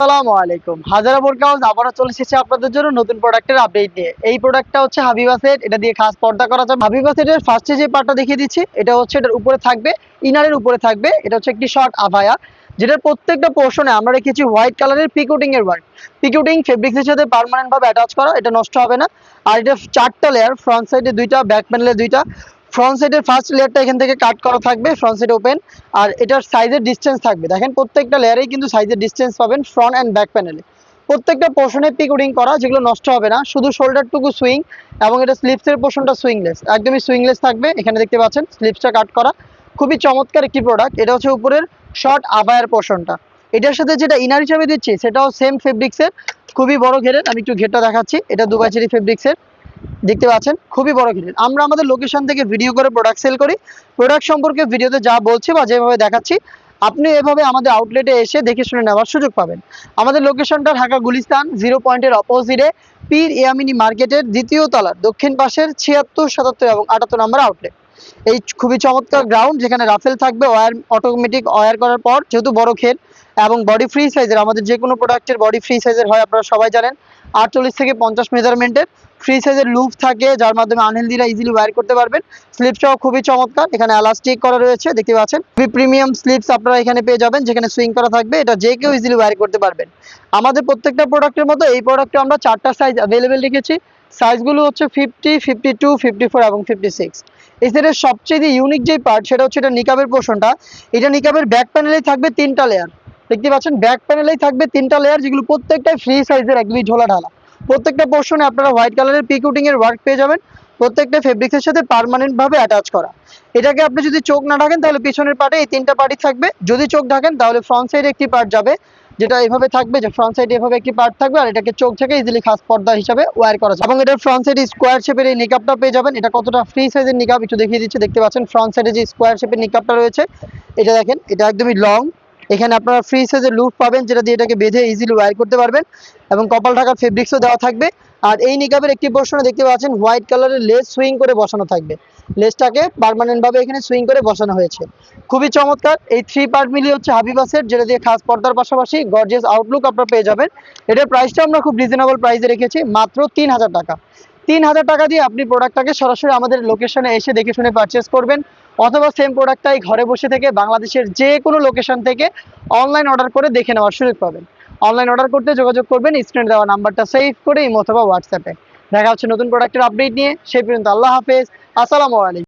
আসসালামু আলাইকুম। হাজারা বোরকাউজ আবারও চলে এসেছে আপনাদের জন্য নতুন প্রোডাক্টের আপডেট নিয়ে। এই প্রোডাক্টটা হচ্ছে এটা দিয়ে খাস পর্দা করা যাবে। ফার্স্টে যে পার্টটা দেখিয়ে দিচ্ছি, এটা হচ্ছে এটার উপরে থাকবে ইনারের উপরে থাকবে। এটা হচ্ছে একটি শর্ট আভায়া, যেটার প্রত্যেকটা পোর্শনে আমরা রেখেছি হোয়াইট কালারের পিকুটিং এর ওয়ার্ক পিকুটিং ফেব্রিক্সের সাথে ভাবে অ্যাটাচ করা, এটা নষ্ট হবে না। আর এটা চারটা লেয়ার ফ্রন্ট সাইডে দুইটা ব্যাক প্যানেলে দুইটা। ফ্রন্ট সাইডের ফার্স্ট লেয়ারটা এখান থেকে কাট করা থাকবে ফ্রন্ট সাইড ওপেন আর এটার সাইজের ডিস্টেন্স থাকবে। দেখেন প্রত্যেকটা লেয়ারেই কিন্তু সাইজের ডিসটেন্স পাবেন ফ্রন্ট অ্যান্ড ব্যাক প্যানেলে প্রত্যেকটা পোর্শনে পিকুডিং করা, যেগুলো নষ্ট হবে না, শুধু শোল্ডারটুকু সুইং এবং এটা স্লিপসের পোর্শনটা সুইংলেস একদমই সুইংলেস থাকবে। এখানে দেখতে পাচ্ছেন স্লিপসটা কাট করা। খুবই চমৎকার একটি প্রোডাক্ট এটা হচ্ছে উপরের শর্ট আবায়ের পোর্শনটা এটার সাথে যেটা ইনার হিসাবে দিচ্ছি, সেটাও সেম ফেব্রিক্সের খুবই বড় ঘেরের, আমি একটু ঘেরটা দেখাচ্ছি। এটা দুবাই চেরি ফেব্রিক্সের দেখতে পাচ্ছেন, খুবই বড় ঘেরের আমরা আমাদের লোকেশন থেকে ভিডিও করে প্রোডাক্ট সেল করি। প্রোডাক্ট সম্পর্কে ভিডিওতে যা বলছি বা যেভাবে দেখাচ্ছি, আপনি এভাবে আমাদের আউটলেটে এসে দেখে শুনে নেওয়ার সুযোগ পাবেন। আমাদের লোকেশনটা ঢাকা গুলিস্তান জিরো পয়েন্টের অপোজিটে পীর ইয়ামিনী মার্কেটের দ্বিতীয় তলার দক্ষিণ পাশের ছিয়াত্তর, সাতাত্তর এবং আটাত্তর নম্বর আউটলেট এই খুবই চমৎকার গ্রাউন্ড যেখানে রাফেল থাকবে ওয়্যার অটোমেটিক ওয়্যার করার পর, যেহেতু বড় ক্ষেত এবং বডি ফ্রি সাইজের আমাদের যে কোনো প্রোডাক্টের বডি ফ্রি সাইজের হয়, আপনারা সবাই জানেন। আটচল্লিশ থেকে পঞ্চাশ মেজারমেন্টের ফ্রি সাইজের লুপ থাকে, যার মাধ্যমে আনহেলদিরা ইজিলি ওয়ার করতে পারবেন। স্লিপসটাও খুবই চমৎকার, এখানে এলাস্টিক করা রয়েছে, দেখতে পাচ্ছেন? খুবই প্রিমিয়াম স্লিপস আপনারা এখানে পেয়ে যাবেন, যেখানে সুইং করা থাকবে, এটা যে কেউ ইজিলি ওয়ার করতে পারবেন। আমাদের প্রত্যেকটা প্রোডাক্টের মতো এই প্রোডাক্টে আমরা চারটা সাইজ অ্যাভেলেবেল রেখেছি। সাইজগুলো হচ্ছে fifty fifty two fifty four এবং ফিফটি সিক্স সেটের সবচেয়ে ইউনিক যে পার্ট সেটা হচ্ছে এটা নিকাবের পোর্শনটা এটা নিকাবের ব্যাক প্যানেলেই থাকবে তিনটা লেয়ার দেখতে পাচ্ছেন ব্যাক প্যানেলেই থাকবে তিনটা লেয়ার যেগুলো প্রত্যেকটাই ফ্রি সাইজের একদমই ঝোলা ঢালা। প্রত্যেকটা পোর্শনে আপনারা হোয়াইট কালারের পিকুটিং এর ওয়ার্ক পেয়ে যাবেন। প্রত্যেকটা ফেব্রিক্সের সাথে পার্মানেন্ট ভাবে অ্যাটাচ করা। এটাকে আপনি যদি চোখ না ঢাকেন, তাহলে পিছনের পার্টে এই তিনটা পার্টি থাকবে। যদি চোখ ঢাকেন, তাহলে ফ্রন্ট সাইডে একটি পার্ট যাবে, যেটা এভাবে থাকবে যে ফ্রন্ট সাইডে এভাবে একটি পার্ট থাকবে আর এটাকে চোখ থেকে ইজিলি খাস পর্দা হিসাবে ওয়্যার করা যায় এবং এটার ফ্রন্ট সাইডে স্কোয়ার শেপের এই নিকাপটা পেয়ে যাবেন। এটা কতটা ফ্রি সাইজের নিকাপ একটু দেখিয়ে দিচ্ছে। দেখতে পাচ্ছেন ফ্রন্ট সাইডে যে স্কোয়ার শেপের নিকাপটা রয়েছে, এটা দেখেন, এটা একদমই লং এখানে আপনারা ফ্রি সাইজের লুপ পাবেন, যেটা দিয়ে এটাকে বেঁধে ইজিলি ওয়্যার করতে পারবেন এবং কপাল ঢাকার ফেব্রিক্সও দেওয়া থাকবে। আর এই নিকাবের একটি পোর্শনে দেখতে পাচ্ছেন হোয়াইট কালারের লেস সুইং করে বসানো থাকবে। লেসটাকে পার্মানেন্ট ভাবে এখানে সুইং করে বসানো হয়েছে। খুবই চমৎকার, এই থ্রি পার্ট মিলিয়ে হচ্ছে হাবিবাসের যেটা দিয়ে খাস পর্দার পাশাপাশি গর্জিয়াস আউটলুক আপনারা পেয়ে যাবেন। এটার প্রাইসটা আমরা খুব রিজনেবল প্রাইসে রেখেছি, মাত্র তিন হাজার টাকা। তিন হাজার টাকা দিয়ে আপনি প্রোডাক্টটাকে সরাসরি আমাদের লোকেশনে এসে দেখে শুনে পারচেস করবেন, অথবা সেম প্রোডাক্টটাই ঘরে বসে থেকে বাংলাদেশের যে কোনো লোকেশন থেকে অনলাইন অর্ডার করে দেখে নেওয়ার সুযোগ পাবেন। অনলাইন অর্ডার করতে যোগাযোগ করবেন স্ক্রিনে দেওয়া নাম্বারটা সেভ করে ইমো অথবা হোয়াটসঅ্যাপে। দেখা হচ্ছে নতুন প্রোডাক্টের আপডেট নিয়ে, সেই পর্যন্ত আল্লাহ হাফেজ, আসসালামু আলাইকুম।